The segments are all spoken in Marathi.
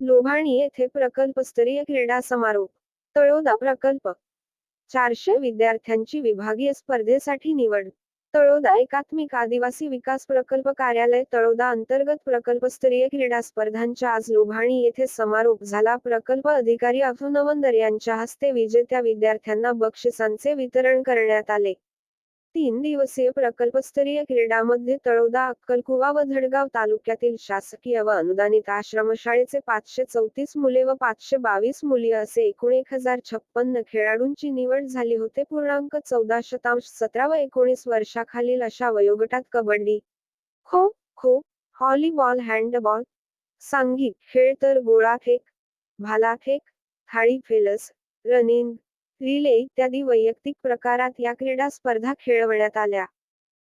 लोभाणी येथे प्रकल्पस्तरीय क्रीडा समारोप तळोदा प्रकल्प. चारशे विद्यार्थ्यांची विभागीय स्पर्धेसाठी निवड तळोदा एकात्मिक आदिवासी विकास प्रकल्प कार्यालय तळोदा अंतर्गत प्रकल्पस्तरीय क्रीडा स्पर्धांच्या आज लोभाणी येथे समारोप झाला. प्रकल्प अधिकारी अभिनवंदर यांच्या हस्ते विजेत्या विद्यार्थ्यांना बक्षिसांचे वितरण करण्यात आले. तीन दिवसीय प्रकल्पस्तरीय क्रीडामध्ये तळोदा अक्कलकुवा व धडगाव तालुक्यातील शासकीय व अनुदानित आश्रमशाळेचे पाचशे चौतीस मुले व पाचशे बावीस मुली असे एकूण एक हजार छप्पन्न खेळाडूंची निवड झाली होते. पूर्णांक चौदा शतांश सतरा व एकोणीस वर्षाखालील अशा वयोगटात कबड्डी खो खो हॉलीबॉल हँडबॉल सांघिक खेळ तर गोळाफेक भालाफेक थाळी फेलस रनिंग रिले इत्यादी वैयक्तिक प्रकारात या क्रीडा स्पर्धा खेळवण्यात आल्या.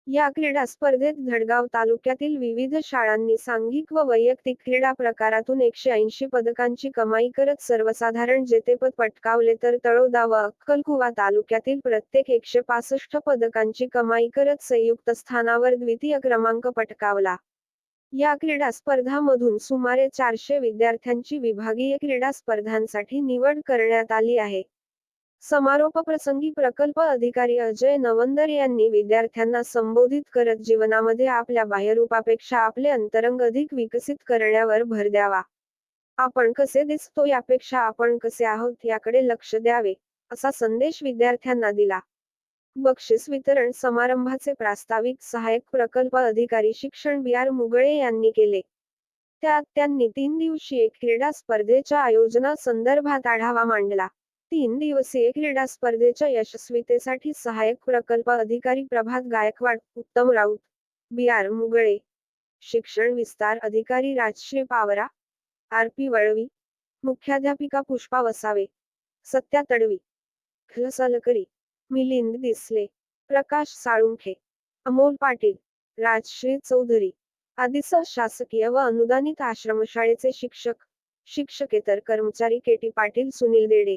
या क्रीडा स्पर्धेत धडगाव तालुक्यातील विविध शाळांनी सांघिक व वैयक्तिक क्रीडा प्रकारातून एकशे ऐंशी पदकांची कमाई करत सर्वसाधारण जेतेपद पटकावले तर तळोदा व अक्कलकुवा तालुक्यातील प्रत्येक एकशे पासष्ट पदकांची कमाई करत संयुक्त स्थानावर द्वितीय क्रमांक पटकावला. या क्रीडा स्पर्धामधून सुमारे चारशे विद्यार्थ्यांची विभागीय क्रीडा स्पर्धांसाठी निवड करण्यात आली आहे. समारोप प्रसंगी प्रकल्प अधिकारी अजय नवंदर यांनी विद्यार्थ्यांना संबोधित करत जीवनामध्ये आपल्या बाह्यरूपापेक्षा आपले अंतरंग अधिक विकसित करण्यावर भर द्यावा. आपण कसे दिसतो यापेक्षा आपण कसे आहोत याकडे लक्ष द्यावे असा संदेश विद्यार्थ्यांना दिला. बक्षीस वितरण समारंभाचे प्रास्ताविक सहाय्यक प्रकल्प अधिकारी शिक्षण बी आर मुगळे यांनी केले. त्यात त्यांनी तीन दिवसीय क्रीडा स्पर्धेच्या आयोजना संदर्भात आढावा मांडला. तीन दिवसीय क्रीडा स्पर्धेच्या यशस्वीतेसाठी सहाय्यक प्रकल्प अधिकारी प्रभात गायकवाड उत्तम राऊत बी आर मुगळे शिक्षण विस्तार अधिकारी राजश्री पावरा आर पी वळवी मुख्याध्यापिका पुष्पा वसावे सत्या तडवी खलसलकरी मिलिंद दिसले प्रकाश साळुंखे अमोल पाटील राजश्री चौधरी आदीसह शासकीय व अनुदानित आश्रमशाळेचे शिक्षक शिक्षकेतर कर्मचारी केटी पाटील सुनील देडे